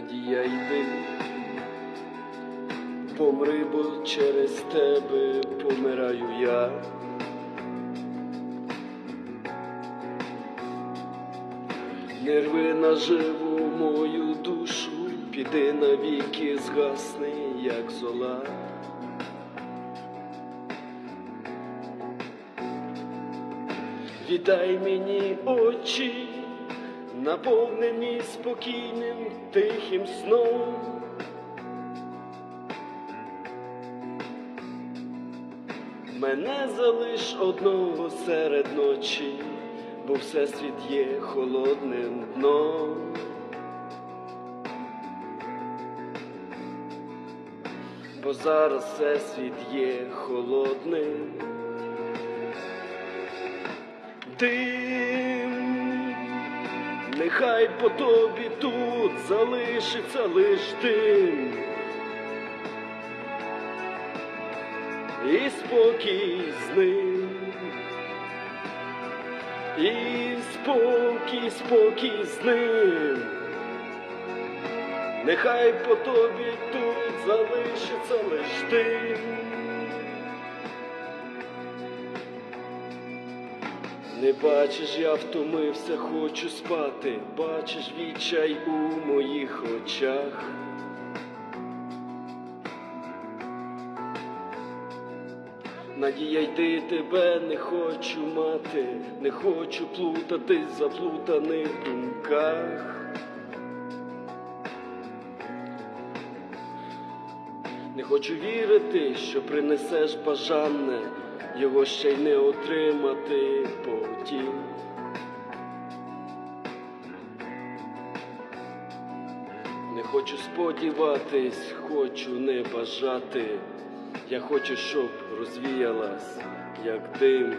Надія йди, помри, бо через тебе помираю я. Не рви наживу мою душу, піди навіки, згасни, як зола. Віддай мені очі, наповнені спокійним тихим сном. Мене залиш одного серед ночі, бо всесвіт є холодним дном. Бо зараз всесвіт є холодним. Дим, нехай по тобі тут залишиться лиш дим. І спокій з ним, і спокій, спокій з ним. Нехай по тобі тут залишиться лиш дим. Не бачиш, я втомився, хочу спати, бачиш відчай у моїх очах. Надія йди тебе не хочу мати, не хочу плутатись в заплутаних думках. Не хочу вірити, що принесеш бажане, його ще й не отримати потім. Не хочу сподіватись, хочу не бажати. Я хочу, щоб розвіялась, як дим.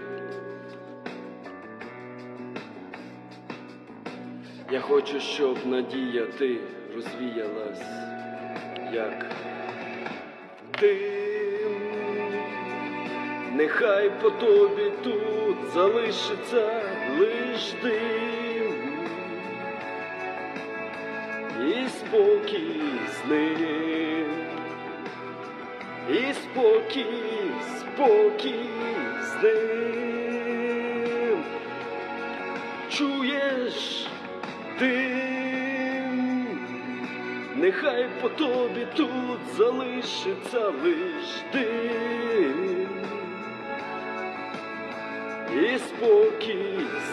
Я хочу, щоб надія ти розвіялась, як дим. Нехай по тобі тут залишиться лиш дим. І спокій з ним. І спокій, спокій з ним. Чуєш дим, нехай по тобі тут залишиться лиш дим. І спокій з ним.